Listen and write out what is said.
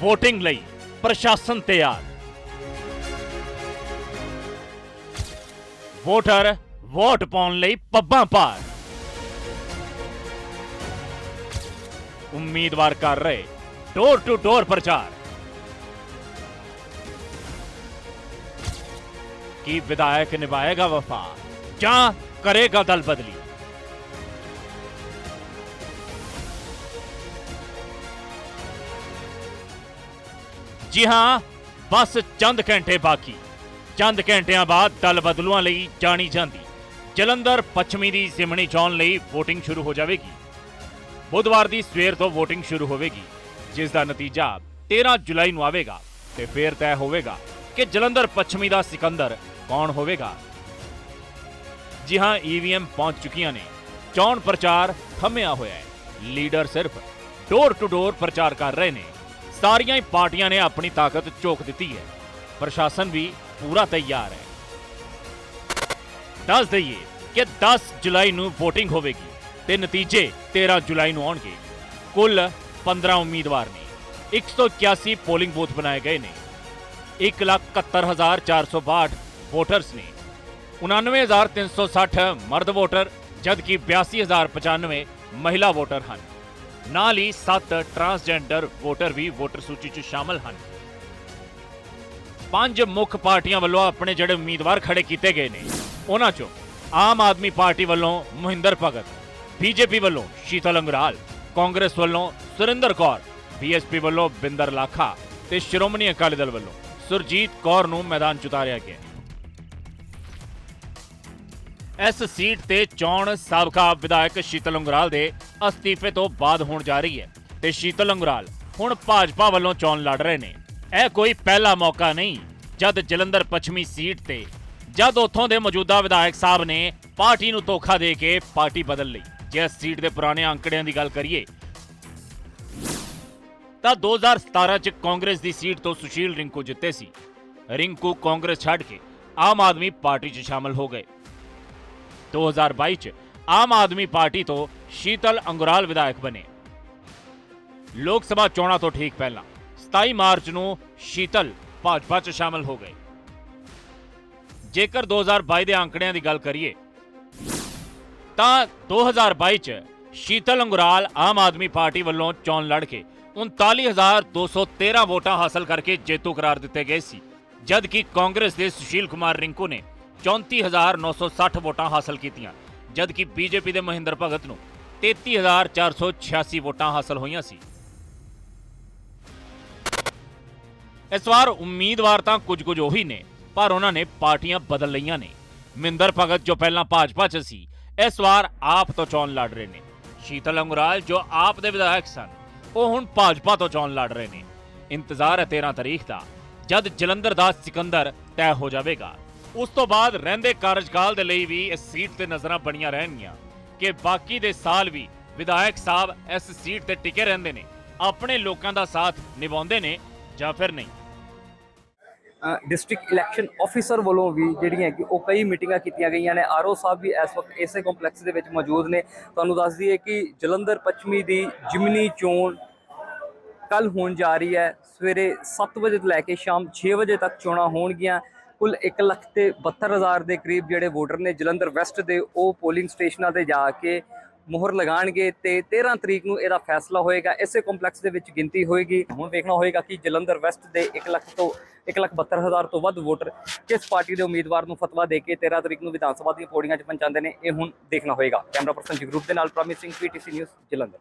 VOTING ਲਈ ਪ੍ਰਸ਼ਾਸਨ ਤਿਆਰ ਵੋਟਰ ਵੋਟ ਪਾਉਣ ਲਈ ਪੱਬਾਂ ਪਾਰ ਉਮੀਦਵਾਰ ਕਰ ਰਹੇ ਡੋਰ ਟੂ ਡੋਰ ਪ੍ਰਚਾਰ ਕੀ ਵਿਧਾਇਕ ਨਿਭਾਏਗਾ ਵਫਾ ਜਾਂ ਕਰੇਗਾ ਦਲ ਬਦਲੀ ਜੀ ਹਾਂ, ਬਸ ਚੰਦ ਘੰਟੇ ਬਾਕੀ। ਚੰਦ ਘੰਟਿਆਂ ਬਾਅਦ ਦਲ ਬਦਲੂਆਂ ਲਈ ਜਾਣੀ ਜਾਂਦੀ। ਜਲੰਧਰ ਪੱਛਮੀ ਦੀ ਜ਼ਿਮਣੀ ਚੋਣ ਲਈ VOTING ਸ਼ੁਰੂ ਹੋ ਜਾਵੇਗੀ। ਬੁੱਧਵਾਰ ਦੀ ਸਵੇਰ ਤੋਂ VOTING ਸ਼ੁਰੂ ਹੋਵੇਗੀ, ਜਿਸ ਦਾ ਨਤੀਜਾ 13 ਜੁਲਾਈ ਨੂੰ ਆਵੇਗਾ ਤੇ ਫਿਰ ਤੈਅ ਹੋਵੇਗਾ ਕਿ ਜਲੰਧਰ ਪੱਛਮੀ ਦਾ ਸਿਕੰਦਰ ਕੌਣ ਹੋਵੇਗਾ। ਜੀ ਹਾਂ ਈਵੀਐਮ ਪਹੁੰਚ ਚੁੱਕੀਆਂ ਨੇ। ਚੋਣ ਪ੍ਰਚਾਰ ਥੰਮਿਆ ਹੋਇਆ ਹੈ। ਲੀਡਰ ਸਿਰਫ ਡੋਰ ਟੂ ਡੋਰ ਪ੍ਰਚਾਰ ਕਰ ਰਹੇ ਨੇ। ਸਾਰੀਆਂ ਹੀ ਪਾਰਟੀਆਂ ਨੇ ਆਪਣੀ ਤਾਕਤ ਝੋਕ ਦਿੱਤੀ ਹੈ। ਪ੍ਰਸ਼ਾਸਨ ਵੀ ਪੂਰਾ ਤਿਆਰ ਹੈ। ਦੱਸ ਦਈਏ ਕਿ 10 ਜੁਲਾਈ ਨੂੰ VOTING ਹੋਵੇਗੀ ਤੇ ਨਤੀਜੇ 13 ਜੁਲਾਈ ਨੂੰ ਆਉਣਗੇ। ਕੁੱਲ 15 ਉਮੀਦਵਾਰ ਨੇ। 181 ਪੋਲਿੰਗ ਬੂਥ ਬਣਾਏ ਗਏ ਨੇ। 171462 ਵੋਟਰਸ ਨੇ। 99360 ਮਰਦ ਵੋਟਰ, ਜਦਕਿ 82095 ਮਹਿਲਾ ਵੋਟਰ ਹਨ। ਨਾਲ ਹੀ 7 ਟਰਾਂਸਜੈਂਡਰ ਵੋਟਰ ਵੀ ਵੋਟਰ ਸੂਚੀ 'ਚ ਸ਼ਾਮਲ ਹਨ। ਪੰਜ ਮੁੱਖ ਪਾਰਟੀਆਂ ਵੱਲੋਂ ਆਪਣੇ ਜਿਹੜੇ ਉਮੀਦਵਾਰ ਖੜੇ ਕੀਤੇ ਗਏ ਨੇ, ਉਹਨਾਂ 'ਚੋਂ ਆਮ ਆਦਮੀ ਪਾਰਟੀ ਵੱਲੋਂ ਮਹਿੰਦਰ ਭਗਤ, ਬੀਜੇਪੀ ਵੱਲੋਂ ਸ਼ੀਤਲ ਅੰਗਰਾਲ, ਕਾਂਗਰਸ ਵੱਲੋਂ ਸੁਰਿੰਦਰ ਕੌਰ, ਬੀਐਸਪੀ ਵੱਲੋਂ ਬਿੰਦਰ ਲਾਖਾ ਤੇ ਸ਼੍ਰੋਮਣੀ ਅਕਾਲੀ ਦਲ ਵੱਲੋਂ ਸੁਰਜੀਤ ਕੌਰ ਨੂੰ ਮੈਦਾਨ 'ਚ ਉਤਾਰਿਆ ਗਿਆ। ਇਸ ਸੀਟ ਤੇ ਚੋਣ ਸਾਬਕਾ ਵਿਧਾਇਕ ਸ਼ੀਤਲ ਅੰਗਰਾਲ ਦੇ ਅਸਤੀਫੇ ਤੋਂ ਬਾਅਦ ਹੋਣ ਜਾ ਰਹੀ ਹੈ ਤੇ ਸ਼ੀਤਲ ਅੰਗਰਾਲ ਹੁਣ ਭਾਜਪਾ ਵੱਲੋਂ ਚੋਣ ਲੜ ਰਹੇ ਨੇ। ਇਹ ਕੋਈ ਪਹਿਲਾ ਮੌਕਾ ਨਹੀਂ, ਜਦ ਜਲੰਧਰ ਪੱਛਮੀ ਸੀਟ ਤੇ, ਜਦ ਉੱਥੋਂ ਦੇ ਮੌਜੂਦਾ ਵਿਧਾਇਕ ਸਾਹਿਬ ਨੇ ਪਾਰਟੀ ਨੂੰ ਧੋਖਾ ਦੇ ਕੇ ਪਾਰਟੀ ਬਦਲ ਲਈ। ਜੇ ਸੀਟ ਦੇ ਪੁਰਾਣੇ ਅੰਕੜਿਆਂ ਦੀ ਗੱਲ ਕਰੀਏ, ਤਾਂ 2017 ਚ ਕਾਂਗਰਸ ਦੀ ਸੀਟ ਤੋਂ ਸੁਸ਼ੀਲ ਰਿੰਕੂ ਜਿੱਤੇ ਸੀ। ਰਿੰਕੂ ਕਾਂਗਰਸ ਛੱਡ ਕੇ ਆਮ ਆਦਮੀ ਪਾਰਟੀ 'ਚ ਸ਼ਾਮਲ ਹੋ ਗਏ। 2022 ਚ ਆਮ ਆਦਮੀ ਪਾਰਟੀ ਤੋਂ ਸ਼ੀਤਲ ਅੰਗੁਰਾਲ ਵਿਧਾਇਕ ਬਣੇ। ਲੋਕ ਸਭਾ ਚੋਣਾਂ ਤੋਂ ਠੀਕ ਪਹਿਲਾਂ 27 ਮਾਰਚ ਨੂੰ ਸ਼ੀਤਲ ਭਾਜਪਾ 'ਚ ਸ਼ਾਮਲ ਹੋ ਗਏ। ਜੇਕਰ 2022 ਦੇ ਅੰਕੜਿਆਂ ਦੀ ਗੱਲ ਕਰੀਏ, ਤਾਂ 2022 ਚ ਸ਼ੀਤਲ ਅੰਗੁਰਾਲ ਆਮ ਆਦਮੀ ਪਾਰਟੀ ਵੱਲੋਂ ਚੋਣ ਲੜ ਕੇ 39213 ਵੋਟਾਂ ਹਾਸਲ ਕਰਕੇ ਜੇਤੂ ਕਰਾਰ ਦਿੱਤੇ ਗਏ ਸੀ, ਜਦਕਿ ਕਾਂਗਰਸ ਦੇ ਸੁਸ਼ੀਲ ਕੁਮਾਰ ਰਿੰਕੂ ਨੇ 34960 ਵੋਟਾਂ ਹਾਸਲ ਕੀਤੀਆਂ। ਜਦਕਿ ਬੀਜੇਪੀ ਦੇ ਮਹਿੰਦਰ ਭਗਤ ਨੂੰ 33486 ਵੋਟਾਂ ਹਾਸਲ ਹੋਈਆਂ ਸੀ। ਇਸ ਵਾਰ ਉਮੀਦਵਾਰ ਤਾਂ ਕੁਝ ਕੁਝ ਉਹੀ ਨੇ, ਪਰ ਉਹਨਾਂ ਨੇ ਪਾਰਟੀਆਂ ਬਦਲ ਲਈਆਂ ਨੇ। ਮਹਿੰਦਰ ਭਗਤ ਜੋ ਪਹਿਲਾਂ ਭਾਜਪਾ 'ਚ ਸੀ, ਇਸ ਵਾਰ ਆਪ ਤੋਂ ਚੋਣ ਲੜ ਰਹੇ ਨੇ। ਸ਼ੀਤਲ ਅੰਗੁਰਾਲ ਜੋ ਆਪ ਦੇ ਵਿਧਾਇਕ ਸਨ, ਉਹ ਹੁਣ ਭਾਜਪਾ ਤੋਂ ਚੋਣ ਲੜ ਰਹੇ ਨੇ। ਇੰਤਜ਼ਾਰ ਹੈ 13 ਤਾਰੀਖ ਦਾ, ਜਦ ਜਲੰਧਰ ਦਾ ਸਿਕੰਦਰ ਤੈਅ ਹੋ ਜਾਵੇਗਾ। ਉਸ ਤੋਂ ਬਾਅਦ ਰਹਿੰਦੇ ਕਾਰਜਕਾਲ ਦੇ ਲਈ ਵੀ ਇਸ ਸੀਟ ਤੇ ਨਜ਼ਰਾਂ ਬਣੀਆਂ ਰਹਿਣਗੀਆਂ ਕਿ ਬਾਕੀ ਦੇ ਸਾਲ ਵੀ ਵਿਧਾਇਕ ਸਾਹਿਬ ਇਸ ਸੀਟ ਤੇ ਟਿਕੇ ਰਹਿੰਦੇ ਨੇ, ਆਪਣੇ ਲੋਕਾਂ ਦਾ ਸਾਥ ਨਿਭਾਉਂਦੇ ਨੇ ਜਾਂ ਫਿਰ ਨਹੀਂ। ਡਿਸਟ੍ਰਿਕਟ ਇਲੈਕਸ਼ਨ ਆਫੀਸਰ ਵੱਲੋਂ ਵੀ ਜਿਹੜੀਆਂ ਕਿ ਉਹ ਕਈ ਮੀਟਿੰਗਾਂ ਕੀਤੀਆਂ ਗਈਆਂ ਨੇ। ਆਰਓ ਸਾਹਿਬ ਵੀ ਇਸ ਵਕਤ ਇਸੇ ਕੰਪਲੈਕਸ ਦੇ ਵਿੱਚ ਮੌਜੂਦ ਨੇ। ਤੁਹਾਨੂੰ ਦੱਸ ਦਈਏ ਕਿ ਜਲੰਧਰ ਪੱਛਮੀ ਦੀ ਜਿਮਨੀ ਚੋਣ ਕੱਲ ਹੋਣ ਜਾ ਰਹੀ ਹੈ। ਸਵੇਰੇ 7 ਵਜੇ ਤੋਂ ਲੈ ਕੇ ਸ਼ਾਮ 6 ਵਜੇ ਤੱਕ ਚੋਣਾਂ ਹੋਣਗੀਆਂ। ਕੁੱਲ 1 ਲੱਖ ਤੇ 72000 ਦੇ ਕਰੀਬ ਜਿਹੜੇ ਵੋਟਰ ਨੇ ਜਲੰਧਰ ਵੈਸਟ ਦੇ, ਉਹ ਪੋਲਿੰਗ ਸਟੇਸ਼ਨਾਂ ਤੇ ਜਾ ਕੇ ਮੋਹਰ ਲਗਾਣਗੇ ਤੇ 13 ਤਰੀਕ ਨੂੰ ਇਹਦਾ ਫੈਸਲਾ ਹੋਏਗਾ। ਇਸੇ ਕੰਪਲੈਕਸ ਦੇ ਵਿੱਚ ਗਿਣਤੀ ਹੋਏਗੀ। ਹੁਣ ਵੇਖਣਾ ਹੋਏਗਾ ਕਿ ਜਲੰਧਰ ਵੈਸਟ ਦੇ 1 ਲੱਖ ਤੋਂ 1 ਲੱਖ 72000 ਤੋਂ ਵੱਧ ਵੋਟਰ ਕਿਸ ਪਾਰਟੀ ਦੇ ਉਮੀਦਵਾਰ ਨੂੰ ਫਤਵਾ ਦੇ ਕੇ 13 ਤਰੀਕ ਨੂੰ ਵਿਧਾਨ ਸਭਾ ਦੀਆਂ ਪੌੜੀਆਂ 'ਚ ਪਹੁੰਚਾਉਂਦੇ ਨੇ, ਇਹ ਹੁਣ ਦੇਖਣਾ ਹੋਏਗਾ। ਕੈਮਰਾ ਪਰਸਨ ਜਗਰੂਪ ਦੇ ਨਾਲ ਪ੍ਰਮਿਤ ਸਿੰਘ, ਪੀਟੀਸੀ ਨਿਊਜ਼, ਜਲੰਧਰ।